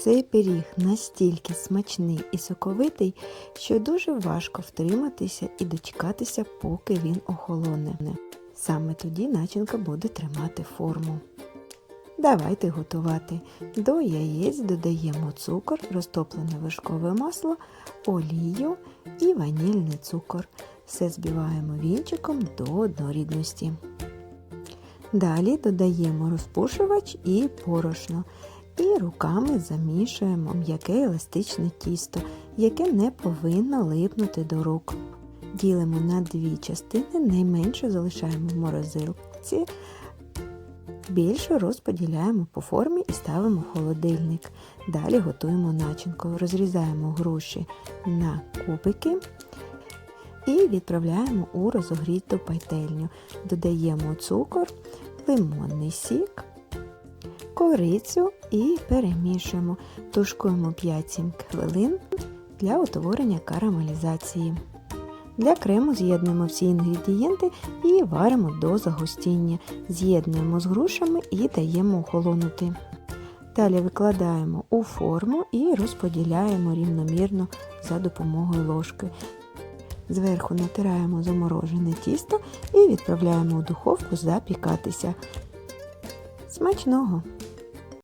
Цей пиріг настільки смачний і соковитий, що дуже важко втриматися і дочекатися, поки він охолоне. Саме тоді начинка буде тримати форму. Давайте готувати. До яєць додаємо цукор, розтоплене вершкове масло, олію і ванільний цукор. Все збиваємо вінчиком до однорідності. Далі додаємо розпушувач і порошно. І руками замішуємо м'яке еластичне тісто, яке не повинно липнути до рук. Ділимо на дві частини, найменше залишаємо в морозилці, більше розподіляємо по формі і ставимо в холодильник. Далі готуємо начинку, розрізаємо груші на кубики і відправляємо у розогріту пательню. Додаємо цукор, лимонний сік, корицю і перемішуємо. Тушкуємо 5-7 хвилин для утворення карамелізації. Для крему з'єднуємо всі інгредієнти і варимо до загустіння. З'єднуємо з грушами і даємо охолонути. Далі викладаємо у форму і розподіляємо рівномірно за допомогою ложки. Зверху натираємо заморожене тісто і відправляємо у духовку запікатися. Смачного!